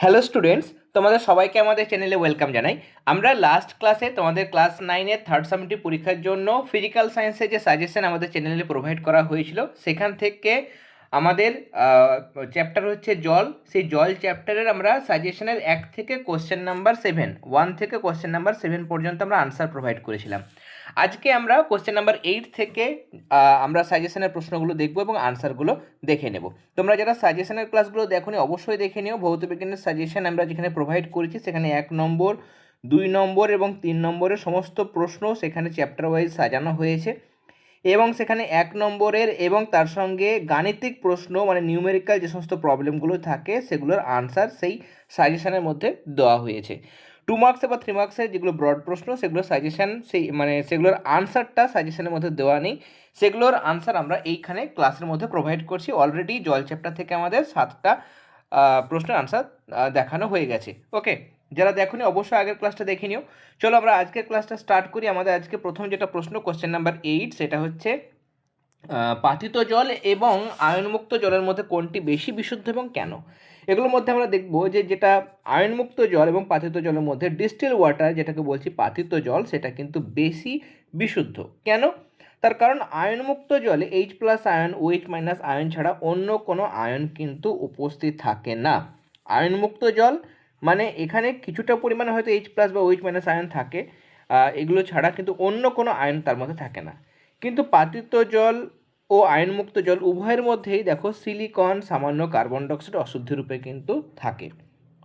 Hello students তোমাদের সবাইকে আমাদের চ্যানেলে ওয়েলকাম জানাই। আমরা লাস্ট ক্লাসে তোমাদের ক্লাস নাইনের থার্ড সেমিটি পরীক্ষার জন্য ফিজিক্যাল সায়েন্সের যে সাজেশন আমাদের চ্যানেলে প্রোভাইড করা হয়েছিল, সেখান থেকে আমাদের চ্যাপ্টার হচ্ছে জল। সেই জল চ্যাপ্টারের আমরা সাজেশনের এক থেকে কোশ্চেন নাম্বার সেভেন ওয়ান থেকে কোশ্চেন নাম্বার সেভেন পর্যন্ত আমরা আনসার প্রোভাইড করেছিলাম। আজকে আমরা কোশ্চেন নাম্বার এইট থেকে আমরা সাজেশনের প্রশ্নগুলো দেখব এবং আনসারগুলো দেখে নেব। তোমরা যারা সাজেশনের ক্লাসগুলো দেখোনি, অবশ্যই দেখে নিও। ভৌত বিজ্ঞানের সাজেশন আমরা যেখানে প্রোভাইড করেছি, সেখানে এক নম্বর, দুই নম্বর এবং তিন নম্বরের সমস্ত প্রশ্ন সেখানে চ্যাপ্টার ওয়াইজ সাজানো হয়েছে। এবং সেখানে এক নম্বরের এবং তার সঙ্গে গাণিতিক প্রশ্ন মানে নিউমেরিক্যাল যে সমস্ত প্রবলেমগুলো থাকে, সেগুলোর আনসার সেই সাজেশনের মধ্যে দেওয়া হয়েছে। টু মার্কসে বা থ্রি মার্কসের যেগুলো ব্রড প্রশ্ন, সেগুলো সাজেশন সেই মানে সেগুলোর আনসারটা সাজেশনের মধ্যে দেওয়া নেই। সেগুলোর আনসার আমরা এইখানে ক্লাসের মধ্যে প্রোভাইড করছি। অলরেডি জল চ্যাপ্টার থেকে আমাদের সাতটা প্রশ্নের আনসার দেখানো হয়ে গেছে। ওকে যারা দেখোনি, অবশ্যই আগের ক্লাসটা দেখে নিও। চলো আমরা আজকের ক্লাসটা স্টার্ট করি। আমাদের আজকে প্রথম যেটা প্রশ্ন কোশ্চেন নাম্বার এইট সেটা হচ্ছে পাতিত জল এবং আয়নমুক্ত জলের মধ্যে কোনটি বেশি বিশুদ্ধ এবং কেন? এগুলোর মধ্যে আমরা দেখব যে যেটা আয়নমুক্ত জল এবং পাতিত জলের মধ্যে ডিস্টিল ওয়াটার যেটাকে বলছি পাতিত জল, সেটা কিন্তু বেশি বিশুদ্ধ। কেন? তার কারণ আয়নমুক্ত জলে H plus ion O H minus ion ছাড়া অন্য কোনো আয়ন কিন্তু উপস্থিত থাকে না। আয়নমুক্ত জল মানে এখানে কিছুটা পরিমাণে হয়তো এইচ প্লাস বা ওইচ মাইনাস আয়ন থাকে এগুলো ছাড়া কিন্তু অন্য কোনো আয়ন তার মধ্যে থাকে না। কিন্তু পাতিত জল ও আয়নমুক্ত জল উভয়ের মধ্যেই দেখো সিলিকন সামান্য কার্বন ডাইঅক্সাইড অশুদ্ধ রূপে কিন্তু থাকে।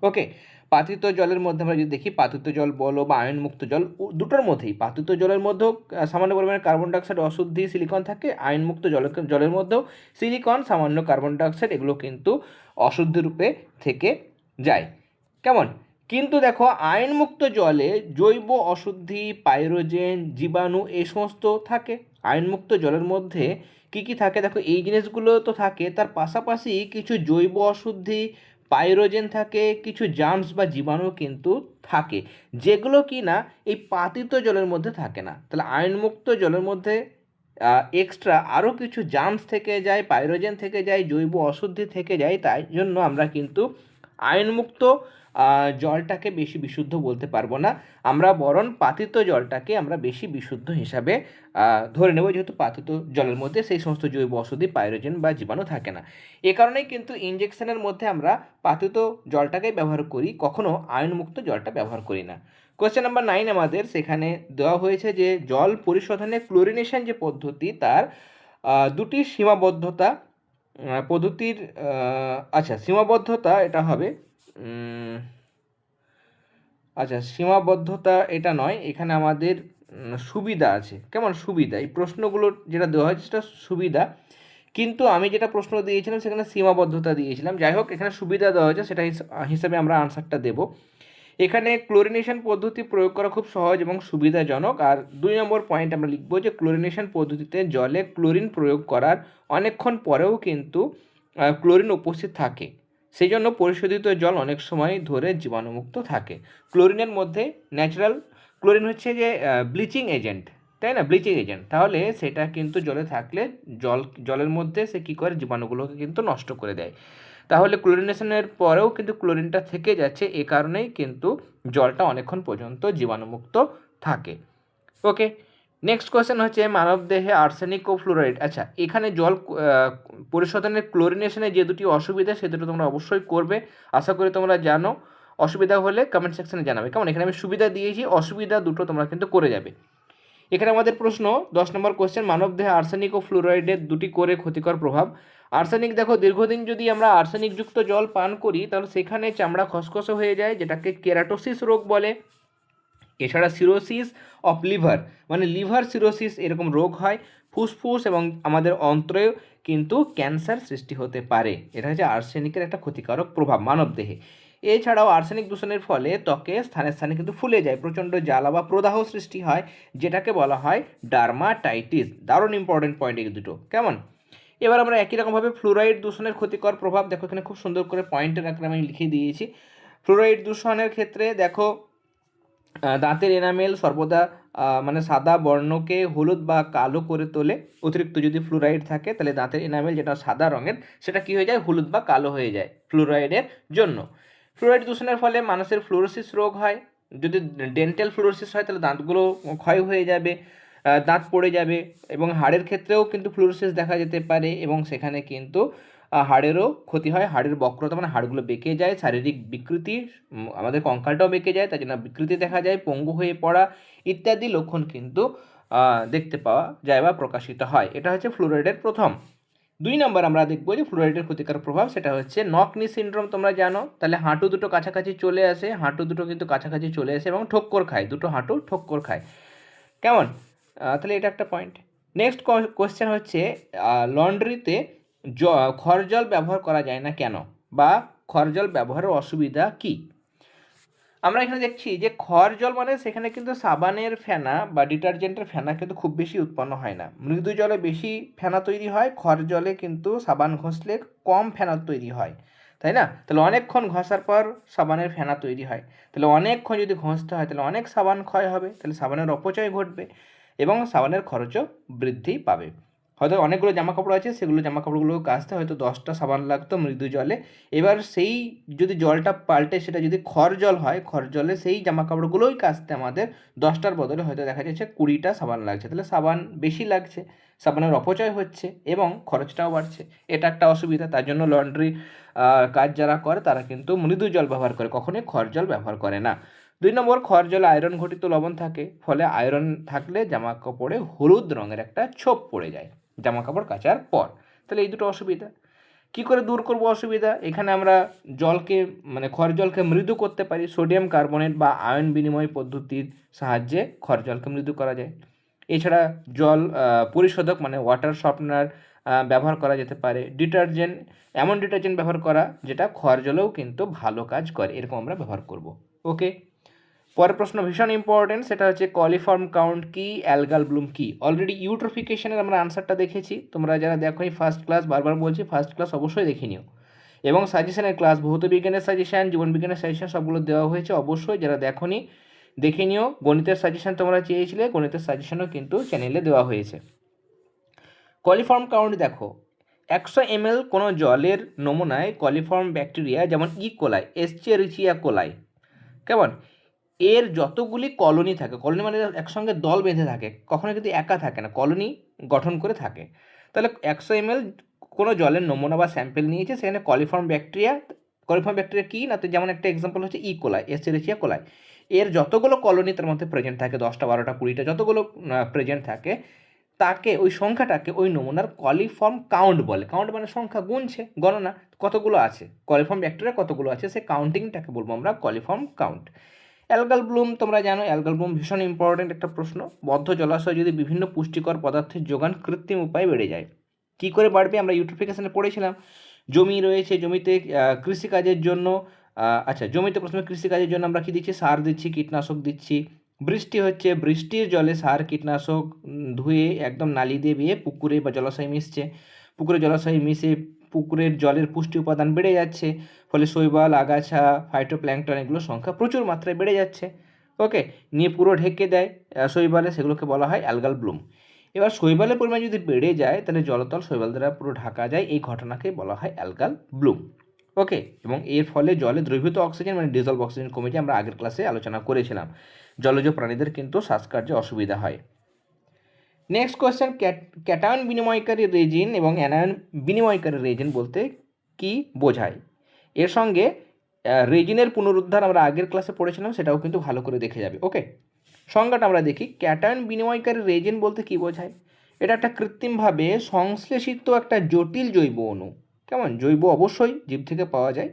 ওকে পাতিত জলের মধ্যে আমরা যদি দেখি, পাতিত জল বলো বা আয়নমুক্ত জল দুটোর মধ্যেই, পাতিত জলের মধ্যেও সামান্য পরিমাণে কার্বন ডাইঅক্সাইড অশুদ্ধি সিলিকন থাকে, আয়নমুক্ত জলের জলের মধ্যেও সিলিকন সামান্য কার্বন ডাইঅক্সাইড এগুলো কিন্তু অশুদ্ধ রূপে থেকে যায়। কেমন? কিন্তু দেখো, আয়নমুক্ত জলে জৈব অশুদ্ধি, পাইরোজেন, জীবাণু এই সমস্ত থাকে। আয়নমুক্ত জলের মধ্যে কি কি থাকে? দেখো, এই জিনিসগুলো তো থাকে, তার পাশাপাশি কিছু জৈব অশুদ্ধি পাইরোজেন থাকে, কিছু জার্মস বা জীবাণু কিন্তু থাকে, যেগুলো কি না এই পাতিত জলের মধ্যে থাকে না। তাহলে আয়নমুক্ত জলের মধ্যে এক্সট্রা আরও কিছু জার্মস থেকে যায়, পাইরোজেন থেকে যায়, জৈব অশুদ্ধি থেকে যায়, তাই জন্য আমরা কিন্তু আয়নমুক্ত জলটাকে বেশি বিশুদ্ধ বলতে পারব না। আমরা বরং পাতিত জলটাকে আমরা বেশি বিশুদ্ধ হিসাবে ধরে নেব, যেহেতু পাতিত জলের মধ্যে সেই সমস্ত জৈব ওষুধি পাইরোজেন বা জীবাণু থাকে না। এ কারণেই কিন্তু ইঞ্জেকশনের মধ্যে আমরা পাতিত জলটাকেই ব্যবহার করি কখনও আয়নমুক্ত জলটা ব্যবহার করি না। কোয়েশ্চেন নাম্বার নাইন আমাদের, সেখানে দেওয়া হয়েছে যে, জল পরিশোধনে ক্লোরিনেশন যে পদ্ধতি, তার দুটি সীমাবদ্ধতা পদ্ধতির আচ্ছা সীমাবদ্ধতা এটা হবে আচ্ছা সীমাবদ্ধতা এটা নয়, এখানে আমাদের সুবিধা আছে। কেমন সুবিধা? এই প্রশ্নগুলো যেটা দেওয়া হয়েছে সেটা সুবিধা। কিন্তু আমি যেটা প্রশ্ন দিয়েছিলাম, সেখানে সীমাবদ্ধতা দিয়েছিলাম। যাই হোক, এখানে সুবিধা দেওয়া হয়েছে, সেটা হিস- হিসাবে আমরা আনসারটা দেব। এখানে ক্লোরিনেশন পদ্ধতি প্রয়োগ করা খুব সহজ এবং সুবিধাজনক। আর দুই নম্বর পয়েন্ট আমরা লিখব যে ক্লোরিনেশন পদ্ধতিতে জলে ক্লোরিন প্রয়োগ করার অনেকক্ষণ পরেও কিন্তু ক্লোরিন উপস্থিত থাকে। সেই জন্য পরিশোধিত জল অনেক সময় ধরে জীবাণুমুক্ত থাকে। ক্লোরিনের মধ্যে ন্যাচারাল ক্লোরিন হচ্ছে যে ব্লিচিং এজেন্ট তাই না? ব্লিচিং এজেন্ট তাহলে সেটা কিন্তু জলে থাকলে জল, জলের মধ্যে সে কী করে? জীবাণুগুলোকে কিন্তু নষ্ট করে দেয়। তাহলে ক্লোরিনেশনের পরেও কিন্তু ক্লোরিনটা থেকে যাচ্ছে, এ কারণেই কিন্তু জলটা অনেকক্ষণ পর্যন্ত জীবাণুমুক্ত থাকে। ওকে নেক্সট কোয়েশ্চেন হচ্ছে মানবদেহে আর্সেনিক ও ফ্লোরাইড আচ্ছা এখানে জল পরিশোধনের ক্লোরিনেশনের যে দুটি অসুবিধা সে দুটো তোমরা অবশ্যই করবে। আশা করি তোমরা জানো। অসুবিধা হলে কমেন্ট সেকশনে জানাবে। কেমন? এখানে আমি সুবিধা দিয়েছি, অসুবিধা দুটো তোমরা কিন্তু করে যাবে। এখানে আমাদের প্রশ্ন, দশ নম্বর কোশ্চেন মানবদেহে আর্সেনিক ও ফ্লোরাইডের দুটি করে ক্ষতিকর প্রভাব। আর্সেনিক দেখো, দীর্ঘদিন যদি আমরা আর্সেনিকযুক্ত জল পান করি, তাহলে সেখানে চামড়া খসখসে হয়ে যায়, যেটাকে কেরাটোসিস রোগ বলে। এছাড়া সিরোসিস অফ লিভার মানে লিভার সিরোসিস এরকম রোগ হয়, ফুসফুস এবং আমাদের অন্ত্রেও কিন্তু ক্যান্সার সৃষ্টি হতে পারে। এটা হচ্ছে আর্সেনিকের একটা ক্ষতিকারক প্রভাব মানবদেহে। এছাড়াও আর্সেনিক দূষণের ফলে ত্বকে স্থানে স্থানে কিন্তু ফুলে যায়, প্রচণ্ড জ্বালা বা প্রদাহ সৃষ্টি হয়, যেটাকে বলা হয় ডার্মাটাইটিস দারুণ ইম্পর্টেন্ট পয়েন্ট এই দুটো। কেমন? এবার আমরা একই রকমভাবে ফ্লোরাইড দূষণের ক্ষতিকর প্রভাব, দেখো এখানে খুব সুন্দর করে পয়েন্টের আকারে আমি লিখে দিয়েছি। ফ্লোরাইড দূষণের ক্ষেত্রে দেখো দাঁতের এনামেল সর্বদা মানে সাদা বর্ণকে হলুদ বা কালো করে তোলে। অতিরিক্ত যদি ফ্লুরাইড থাকে, তাহলে দাঁতের এনামেল যেটা সাদা রঙের, সেটা কি হয়ে যায়? হলুদ বা কালো হয়ে যায় ফ্লুরাইডের জন্য। ফ্লুরাইড দূষণের ফলে মানুষের ফ্লোরোসিস রোগ হয়। যদি ডেন্টাল ফ্লোরোসিস হয়, তাহলে দাঁতগুলো ক্ষয় হয়ে যাবে দাঁত পড়ে যাবে এবং হাড়ের ক্ষেত্রেও কিন্তু ফ্লোরোসিস দেখা যেতে পারে এবং সেখানে কিন্তু হাড়েরও ক্ষতি হয়, হাড়ের বক্রতা মানে হাড়গুলো বেঁকে যায়, শারীরিক বিকৃতি আমাদের কঙ্কালটাও বেঁকে যায় তার জন্য বিকৃতি দেখা যায়, পঙ্গু হয়ে পড়া ইত্যাদি লক্ষণ কিন্তু দেখতে পাওয়া যায় বা প্রকাশিত হয়। এটা হচ্ছে ফ্লোরাইডের প্রথম। দুই নম্বর আমরা দেখব যে ফ্লোরাইডের ক্ষতিকারক প্রভাব, সেটা হচ্ছে নকনি সিনড্রোম তোমরা জানো, তাহলে হাঁটু দুটো কাছাকাছি চলে আসে, হাঁটু দুটো কিন্তু কাছাকাছি চলে আসে এবং ঠোক্কর খায়, দুটো হাঁটু ঠোক্কর খায়। কেমন? তাহলে এটা একটা পয়েন্ট নেক্সট কোয়েশ্চেন হচ্ছে লন্ড্রিতে জ, খড় জল ব্যবহার করা যায় না কেন? বা খড় জল ব্যবহারের অসুবিধা কী? আমরা এখানে দেখছি যে খড় জল মানে সেখানে কিন্তু সাবানের ফেনা বা ডিটারজেন্টের ফেনা কিন্তু খুব বেশি উৎপন্ন হয় না। মৃদু জলে বেশি ফেনা তৈরি হয়, খড় জলে কিন্তু সাবান ঘষলে কম ফেনা তৈরি হয়। তাই না? তাহলে অনেকক্ষণ ঘষার পর সাবানের ফেনা তৈরি হয়। তাহলে অনেকক্ষণ যদি ঘষতে হয়, তাহলে অনেক সাবান ক্ষয় হবে। তাহলে সাবানের অপচয় ঘটবে এবং সাবানের খরচও বৃদ্ধি পাবে। হয়তো অনেকগুলো জামা কাপড় আছে, সেগুলো জামা কাপড়গুলো কাচতে হয়তো দশটা সাবান লাগতো মৃদু জলে। এবার সেই যদি জলটা পাল্টে, সেটা যদি খড় জল হয়, খড় জলে সেই জামা কাপড়গুলোই কাচতে আমাদের দশটার বদলে হয়তো দেখা যাচ্ছে কুড়িটা সাবান লাগছে। তাহলে সাবান বেশি লাগছে, সাবানের অপচয় হচ্ছে এবং খরচটাও বাড়ছে। এটা একটা অসুবিধা, তার জন্য লন্ড্রি কাজ যারা করে, তারা কিন্তু মৃদু জল ব্যবহার করে, কখনোই খড় জল ব্যবহার করে না। দুই নম্বর, খড় জলে আয়রন ঘটিত লবণ থাকে, ফলে আয়রন থাকলে জামা কাপড়ে হলুদ রঙের একটা ছোপ পড়ে যায়। জামা কাপড় কাচার পর। তাহলে এই দুটো অসুবিধা। কি করে দূর করব অসুবিধা? এখানে আমরা জলকে মানে খড় জলকে মৃদু করতে পারি। সোডিয়াম কার্বনেট বা আয়ন বিনিময় পদ্ধতির সাহায্যে খড় জলকে মৃদু করা যায়। এছাড়া জল পরিশোধক মানে ওয়াটার সফটনার ব্যবহার করা যেতে পারে। ডিটারজেন্ট এমন ডিটারজেন্ট ব্যবহার করা, যেটা খড় জলেও কিন্তু ভালো কাজ করে। এরকম আমরা ব্যবহার করব। ওকে পরের প্রশ্ন, ভীষণ ইম্পর্টেন্ট সেটা হচ্ছে কলিফর্ম কাউন্ট কি অ্যালগাল ব্লুম কি? অলরেডি ইউট্রোফিকেশনের আমরা আনসারটা দেখেছি। তোমরা যারা দেখো ফার্স্ট ক্লাস বারবার বলছি ফার্স্ট ক্লাস অবশ্যই দেখে নিও। এবং সাজেশনের ক্লাস ভৌত বিজ্ঞানের সাজেশন জীবন বিজ্ঞানের সাজেশন সবগুলো দেওয়া হয়েছে অবশ্যই। যারা দেখোনি, দেখে নিও। গণিতের সাজেশন তোমরা চেয়েছিলে, গণিতের সাজেশনও কিন্তু চ্যানেলে দেওয়া হয়েছে। কলিফর্ম কাউন্ট দেখো। একশো এমএল কোনো জলের নমুনায় কলিফর্ম ব্যাকটেরিয়া যেমন ই কোলাই এসচেরিচিয়া কোলাই কেমন? এর যতগুলি কলোনি থাকে, কলোনি মানে একসঙ্গে দল বেঁধে থাকে, কখনো কিন্তু একা থাকে না, কলোনি গঠন করে থাকে। তাহলে একশো এমএল কোনো জলের নমুনা বা স্যাম্পেল নিয়েছে, সেখানে কলিফর্ম ব্যাকটেরিয়া কলিফর্ম ব্যাকটেরিয়া কী না? তো যেমন একটা এক্সাম্পল হচ্ছে ই কোলাই এসচেরিচিয়া কোলাই এর যতগুলো কলোনি তার মধ্যে প্রেজেন্ট থাকে, দশটা, বারোটা, কুড়িটা, যতগুলো প্রেজেন্ট থাকে, তাকে, ওই সংখ্যাটাকে, ওই নমুনার কলিফর্ম কাউন্ট বলে। কাউন্ট মানে সংখ্যা গুনছে, গণনা, কতগুলো আছে? কলিফর্ম ব্যাকটেরিয়া কতগুলো আছে? সে কাউন্টিংটাকে বলব আমরা কলিফর্ম কাউন্ট অ্যালগাল ব্লুম তোমরা জানো, অ্যালগাল ব্লুম ভীষণ ইম্পর্ট্যান্ট একটা প্রশ্ন। বদ্ধ জলাশয় যদি বিভিন্ন পুষ্টিকর পদার্থের যোগান কৃত্রিম উপায়ে বেড়ে যায়, কী করে বাড়বে? আমরা ইউট্রোফিকেশনে পড়েছিলাম। জমি রয়েছে, জমিতে কৃষিকাজের জন্য আচ্ছা জমিতে প্রথমে কৃষিকাজের জন্য আমরা কী দিচ্ছি? সার দিচ্ছি, কীটনাশক দিচ্ছি। বৃষ্টি হচ্ছে, বৃষ্টির জলে সার, কীটনাশক ধুয়ে একদম নালি দিয়ে বিয়ে পুকুরে বা জলাশয়ে মিশছে। পুকুরে জলাশয়ে মিশে পুকুরের জলের পুষ্টি উপাদান বেড়ে যাচ্ছে, ফলে শৈবাল, আগাছা ফাইটোপ্ল্যাঙ্কটন এগুলোর সংখ্যা প্রচুর মাত্রায় বেড়ে যাচ্ছে। ওকে নিয়ে পুরো ঢেকে দেয় শৈবালে সেগুলোকে বলা হয় অ্যালগাল ব্লুম এবার শৈবালের পরিমাণ যদি বেড়ে যায়, তাহলে জলতল শৈবাল দ্বারা পুরো ঢাকা যায়, এই ঘটনাকে বলা হয় অ্যালগাল ব্লুম ওকে এবং এর ফলে জলে দ্রবীভূত অক্সিজেন মানে ডিজলভ অক্সিজেন কমে যায়, আমরা আগের ক্লাসে আলোচনা করেছিলাম। জলজ প্রাণীদের কিন্তু শ্বাসকার্যে অসুবিধা হয়। নেক্সট কোয়েশ্চেন ক্যাটায়ন বিনিময়কারী রেজিন এবং অ্যানায়ন বিনিময়কারী রেজিন বলতে কি বোঝায়? এর সঙ্গে রেজিনের পুনরুদ্ধার আমরা আগের ক্লাসে পড়েছিলাম, সেটাও কিন্তু ভালো করে দেখে যাবে ওকে সংজ্ঞাটা আমরা দেখি ক্যাটায়ন বিনিময়কারী রেজিন বলতে কি বোঝায়? এটা একটা কৃত্রিমভাবে সংশ্লেষিত একটা জটিল জৈব অণু, কেমন? জৈব অবশ্যই, জীব থেকে পাওয়া যায়,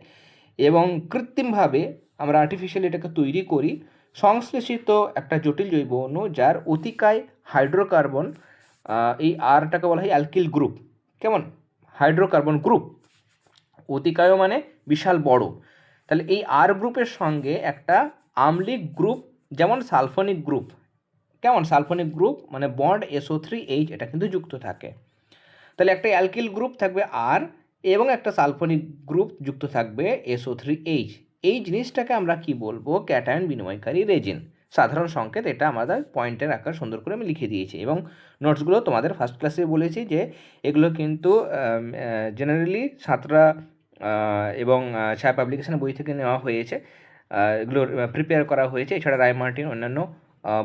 এবং কৃত্রিমভাবে আমরা আর্টিফিশিয়ালি এটাকে তৈরি করি সংশ্লেষিত একটা জটিল জৈব অণু যার অতিকায় হাইড্রোকার্বন এই আরটাকে বলা হয় অ্যালকিল গ্রুপ কেমন? হাইড্রোকার্বন গ্রুপ অতিকায় মানে বিশাল বড়। তাহলে এই আর গ্রুপের সঙ্গে একটা আম্লিক গ্রুপ যেমন সালফোনিক গ্রুপ কেমন? সালফোনিক গ্রুপ মানে বন্ড এসও থ্রি এইচ এটা কিন্তু যুক্ত থাকে। তাহলে একটা অ্যালকিল গ্রুপ থাকবে আর এবং একটা সালফোনিক গ্রুপ যুক্ত থাকবে এসও থ্রি এইচ এই জিনিসটাকে আমরা কি বলব? ক্যাটায়ন বিনিময়কারী রেজিন। সাধারণ সংকেত এটা আমাদের পয়েন্টের আকার সুন্দর করে আমি লিখে দিয়েছি এবং নোটসগুলো তোমাদের ফার্স্ট ক্লাসে বলেছি যে এগুলো কিন্তু জেনারেলি আহ, এবং ছায়া পাবলিকেশনের বই থেকে নেওয়া হয়েছে। এগুলো প্রিপেয়ার করা হয়েছে। এছাড়া রায় মার্টিন অন্যান্য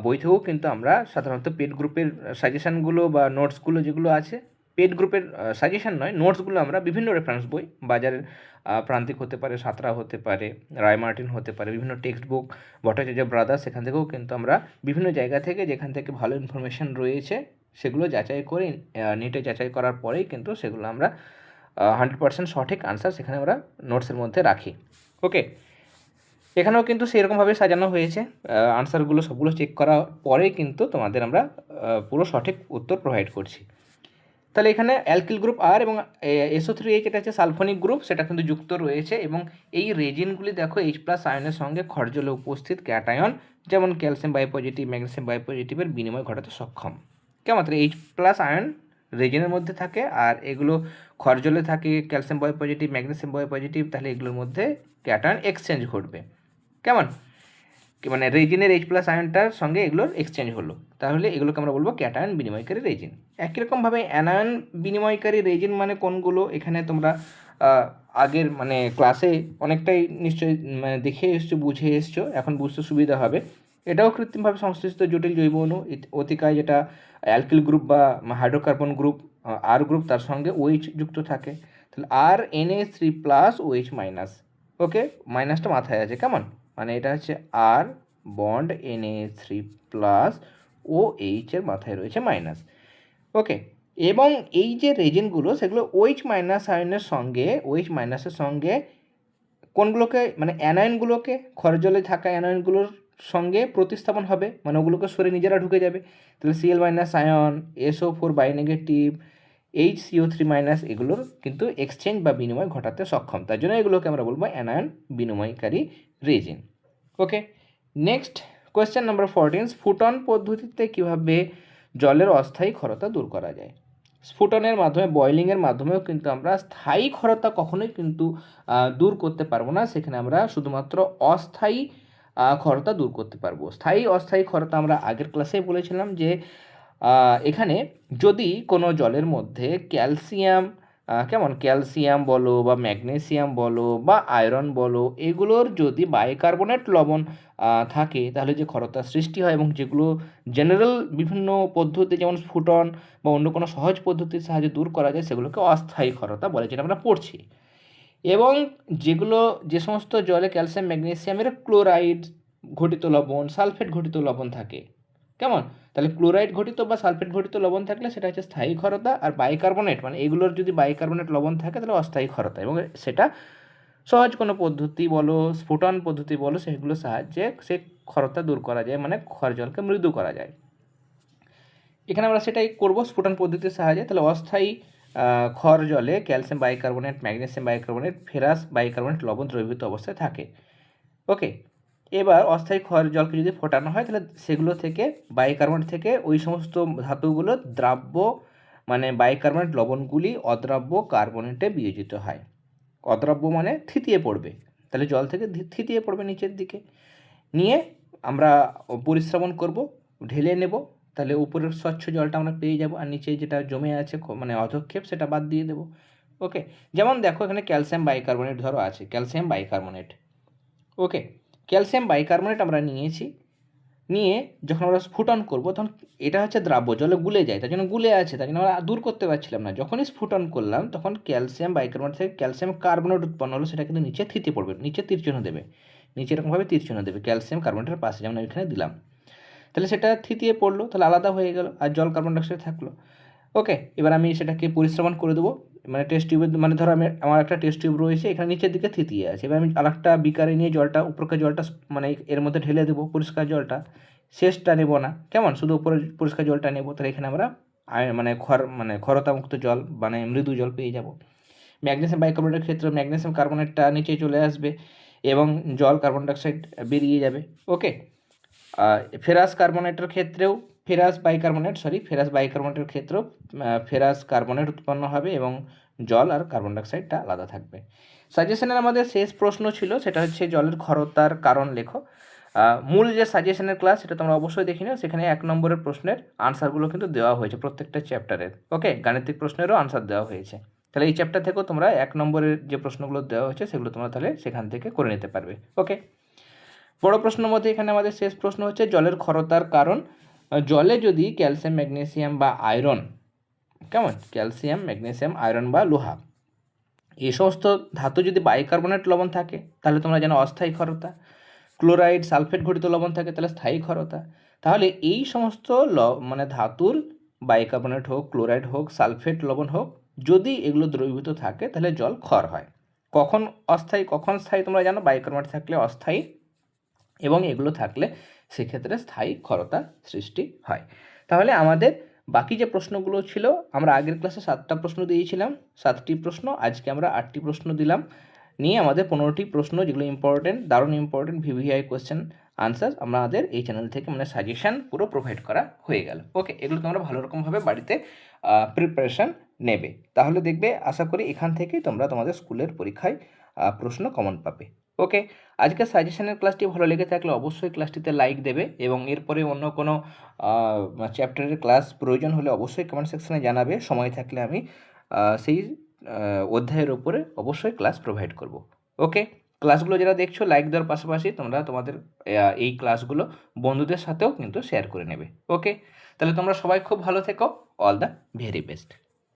বই থেকেও কিন্তু আমরা সাধারণত পেড গ্রুপের সাজেশানগুলো বা নোটসগুলো যেগুলো আছে পেড গ্রুপের সাজেশন নয়। নোটসগুলো আমরা বিভিন্ন রেফারেন্স বই, বাজারের প্রান্তিক হতে পারে, সাঁতরা হতে পারে রায় মার্টিন হতে পারে, বিভিন্ন টেক্সট বুক ভট্টাচার্য ব্রাদার্স সেখান থেকেও কিন্তু আমরা বিভিন্ন জায়গা থেকে যেখান থেকে ভালো ইনফরমেশন রয়েছে, সেগুলো যাচাই করে নেটে যাচাই করার পরেই কিন্তু সেগুলো আমরা হান্ড্রেড পার্সেন্ট সঠিক আনসার সেখানে আমরা নোটসের মধ্যে রাখি। ওকে এখানেও কিন্তু সেরকমভাবে সাজানো হয়েছে। আনসারগুলো সবগুলো চেক করার পরেই কিন্তু তোমাদের আমরা পুরো সঠিক উত্তর প্রোভাইড করছি। তাহলে এখানে অ্যালকিল গ্রুপ আর এবং এসও থ্রি এইচ এটা হচ্ছে সালফোনিক গ্রুপ সেটা কিন্তু যুক্ত রয়েছে এবং এই রেজিনগুলি দেখো এইচ প্লাস আয়নের সঙ্গে খরজলে উপস্থিত ক্যাটায়ন যেমন ক্যালসিয়াম বায়োপজিটিভ ম্যাগনেসিয়াম বায়োপজিটিভের বিনিময় ঘটাতে সক্ষম। কেমন এইচ প্লাস আয়ন রেজিনের মধ্যে থাকে আর এগুলো খরজলে থাকে ক্যালসিয়াম বায়োপজিটিভ ম্যাগনেসিয়াম বায়োপজিটিভ তাহলে এগুলোর মধ্যে ক্যাটায়ন এক্সচেঞ্জ ঘটবে। কেমন? মানে রেজিনের এইচ প্লাস আয়নটার সঙ্গে এগুলোর এক্সচেঞ্জ হলো। তাহলে এগুলোকে আমরা বলব ক্যাটায়ন বিনিময়কারী রেজিন। একই রকমভাবে অ্যানায়ন বিনিময়কারী রেজিন মানে কোনগুলো? এখানে তোমরা আগের মানে ক্লাসে অনেকটাই নিশ্চয়ই মানে দেখে এসছো, বুঝে এসছো, এখন বুঝতে সুবিধা হবে। এটাও কৃত্রিমভাবে সংশ্লিষ্ট জটিল জৈব ইত- অতিকায় যেটা অ্যালকিল গ্রুপ বা হাইড্রোকার্বন গ্রুপ আর গ্রুপ তার সঙ্গে ওইচ যুক্ত থাকে। তাহলে R N A three plus O H minus okay মাইনাসটা মাথায় আছে, কেমন? মানে এটা হচ্ছে R bond N three plus O এইচের মাথায় রয়েছে মাইনাস ওকে এবং এই যে রেজেনগুলো সেগুলো ওইচ মাইনাস আয়নের সঙ্গে ওইচ মাইনাসের সঙ্গে কোনগুলোকে মানে অ্যানায়নগুলোকে খরজলে থাকা অ্যানায়নগুলোর সঙ্গে প্রতিস্থাপন হবে? মানে ওগুলোকে সরে নিজেরা ঢুকে যাবে। তাহলে CL minus ion SO four by negative H CO three minus এগুলোর কিন্তু এক্সচেঞ্জ বা বিনিময় ঘটাতে সক্ষম। তার জন্য এগুলোকে আমরা বলব anion বিনিময়কারী resin okay next question number fourteen স্ফুটন পদ্ধতিতে কীভাবে জলের অস্থায়ী ক্ষরতা দূর করা যায়? স্ফুটনের মাধ্যমে বয়লিংয়ের মাধ্যমেও কিন্তু আমরা স্থায়ী ক্ষরতা কখনোই কিন্তু দূর করতে পারব না। সেখানে আমরা শুধুমাত্র অস্থায়ী ক্ষরতা দূর করতে পারব। স্থায়ী, অস্থায়ী ক্ষরতা আমরা আগের ক্লাসে বলেছিলাম যে এখানে যদি কোনো জলের মধ্যে ক্যালসিয়াম কেমন? ক্যালসিয়াম বলো বা ম্যাগনেসিয়াম বলো বা আয়রন বলো, এগুলোর যদি বাইকার্বনেট লবণ থাকে, তাহলে যে ক্ষরতার সৃষ্টি হয় এবং যেগুলো জেনারেল বিভিন্ন পদ্ধতি যেমন স্ফুটন বা অন্য কোনো সহজ পদ্ধতির সাহায্যে দূর করা যায়, সেগুলোকে অস্থায়ী ক্ষরতা বলে, যেটা আমরা পড়ছি। এবং যেগুলো, যে সমস্ত জলে ক্যালসিয়াম, ম্যাগনেসিয়ামের ক্লোরাইড ঘটিত লবণ, সালফেট ঘটিত লবণ থাকে কেমন? তাহলে ক্লোরাইড ঘটিত বা সালফেট ঘটিত লবণ থাকলে সেটা হচ্ছে স্থায়ী ক্ষরতা আর বাইকার্বনেট মানে এগুলোর যদি বাইকার্বনেট লবণ থাকে তাহলে অস্থায়ী ক্ষরতা এবং সেটা সহজ কোনো পদ্ধতি বলো, স্ফুটন পদ্ধতি বলো, সেগুলোর সাহায্যে সে ক্ষরতা দূর করা যায় মানে ক্ষর জলকে মৃদু করা যায়। এখানে আমরা সেটাই করব, স্ফুটন পদ্ধতির সাহায্যে। তাহলে অস্থায়ী ক্ষর জলে calcium bicarbonate magnesium bicarbonate ferrous bicarbonate লবণ দ্রবীভূত অবস্থায় থাকে। ওকে? এবার অস্থায়ী ক্ষর জলকে যদি ফোটানো হয়, তাহলে সেগুলো থেকে বাইকার্বনেট থেকে ওই সমস্ত ধাতুগুলো দ্রাব্য মানে বাইকার্বনেট লবণগুলি অদ্রাব্য কার্বনেটে বিয়োজিত হয়। অদ্রাব্য মানে থিতিয়ে পড়বে। তাহলে জল থেকে থিতিয়ে পড়বে নিচের দিকে। নিয়ে আমরা পরিশ্রবণ করব, ঢেলে নেব। তাহলে উপরের স্বচ্ছ জলটা আমরা পেয়ে যাব আর নিচে যেটা জমে আছে মানে অধক্ষেপ সেটা বাদ দিয়ে দেবো। ওকে যেমন দেখো এখানে ক্যালসিয়াম বাইকার্বনেট ধরো আছে calcium bicarbonate okay calcium bicarbonate আমরা নিয়েছি, নিয়ে যখন আমরা স্ফুটন করব, তখন এটা হচ্ছে দ্রাব্য, জলে গুলে যায়, তার জন্য গুলে আছে, তার জন্য আমরা দূর করতে পারছিলাম না। যখনই স্ফুটন করলাম, তখন ক্যালসিয়াম বাইকার্বনেট থেকে ক্যালসিয়াম কার্বনেট উৎপন্ন হলো সেটা কিন্তু নিচে থিতে পড়বে, নিচে তীর চিহ্ন দেবে, নিচে এরকমভাবে তীর চিহ্ন দেবে, ক্যালসিয়াম কার্বনেটের পাশে, যেমন এখানে দিলাম। তাহলে সেটা থিতিয়ে পড়ল, তাহলে আলাদা হয়ে গেল, আর জল কার্বন ডাইঅক্সাইড থাকল। ওকে, এবার আমি সেটাকে পরিশ্রমণ করে দেবো। মানে টেস্ট টিউবের মানে ধরো আমি, আমার একটা টেস্ট টিউব রয়েছে, এখানে নিচের দিকে থিতিয়ে আছে। এবার আমি আরেকটা বিকারে নিয়ে জলটা, উপরকার জলটা মানে এর মধ্যে ঢেলে দেবো পরিষ্কার জলটা। শেষটা নেব না। কেমন? শুধু উপরে পরিষ্কার জলটা নেব, তাহলে এখানে আমরা মানে খর মানে ক্ষরতামুক্ত জল মানে মৃদু জল পেয়ে যাব। ম্যাগনেসিয়াম বাইকার্বনেটের ক্ষেত্রে ম্যাগনেসিয়াম কার্বনেটটা নিচে চলে আসবে এবং জল কার্বন ডাইঅক্সাইড বেরিয়ে যাবে। ওকে ফেরাস কার্বনেটের ক্ষেত্রেও ফেরাস বাইকার্বনেট সরি ফেরাস বাইকার্বনেটের ক্ষেত্রেও ফেরাস কার্বনেট উৎপন্ন হবে এবং জল আর কার্বন ডাইঅক্সাইডটা আলাদা থাকবে। সাজেশনের আমাদের শেষ প্রশ্ন ছিল, সেটা হচ্ছে জলের ক্ষরতার কারণ লেখো। মূল যে সাজেশনের ক্লাস সেটা তোমরা অবশ্যই দেখে নিও, সেখানে এক নম্বরের প্রশ্নের আনসারগুলো কিন্তু দেওয়া হয়েছে প্রত্যেকটা চ্যাপ্টারের ওকে গাণিতিক প্রশ্নেরও আনসার দেওয়া হয়েছে। তাহলে এই চ্যাপ্টার থেকেও তোমরা এক নম্বরের যে প্রশ্নগুলো দেওয়া হয়েছে, সেগুলো তোমরা তাহলে সেখান থেকে করে নিতে পারবে। ওকে বড় প্রশ্নের মধ্যে এখানে আমাদের শেষ প্রশ্ন হচ্ছে, জলের ক্ষরতার কারণ। জলে যদি ক্যালসিয়াম, ম্যাগনেসিয়াম বা আয়রন, কেমন? ক্যালসিয়াম, ম্যাগনেসিয়াম, আয়রন বা লোহা এই সমস্ত ধাতু যদি বাইকার্বনেট লবণ থাকে, তাহলে তোমরা জানো অস্থায়ী ক্ষরতা। ক্লোরাইড সালফেট ঘটিত লবণ থাকে, তাহলে স্থায়ী ক্ষরতা। তাহলে এই সমস্ত ল মানে ধাতুর বাইকার্বনেট হোক ক্লোরাইড হোক সালফেট লবণ হোক, যদি এগুলো দ্রবীভূত থাকে, তাহলে জল ক্ষর হয়। কখন অস্থায়ী, কখন স্থায়ী তোমরা জানো? বাইকার্বনেট থাকলে অস্থায়ী এবং এগুলো থাকলে সেক্ষেত্রে স্থায়ী ক্ষরতা সৃষ্টি হয়। তাহলে আমাদের বাকি যে প্রশ্নগুলো ছিল, আমরা আগের ক্লাসে সাতটা প্রশ্ন দিয়েছিলাম। সাতটি প্রশ্ন, আজকে আমরা আটটি প্রশ্ন দিলাম। নিয়ে আমাদের পনেরোটি প্রশ্ন, যেগুলো ইম্পর্টেন্ট দারুণ ইম্পর্টেন্ট ভিভিআই কোয়েশ্চেন আনসার আমাদের এই চ্যানেল থেকে মানে সাজেশন পুরো প্রোভাইড করা হয়ে গেল। ওকে এগুলো তোমরা ভালো রকমভাবে বাড়িতে প্রিপারেশান নেবে। তাহলে দেখবে, আশা করি এখান থেকেই তোমরা তোমাদের স্কুলের পরীক্ষায় প্রশ্ন কমন পাবে। ওকে আজকের সাজেশনের ক্লাসটি ভালো লেগে থাকলে অবশ্যই ক্লাসটিতে লাইক দেবে এবং এরপরে অন্য কোনো চ্যাপ্টারের ক্লাস প্রয়োজন হলে অবশ্যই কমেন্ট সেকশনে জানাবে। সময় থাকলে আমি সেই অধ্যায়ের ওপরে অবশ্যই ক্লাস প্রোভাইড করব। ওকে ক্লাসগুলো যারা দেখছ লাইক দেওয়ার পাশাপাশি তোমরা তোমাদের এই ক্লাসগুলো বন্ধুদের সাথেও কিন্তু শেয়ার করে নেবে। ওকে তাহলে তোমরা সবাই খুব ভালো থেকো। All the very best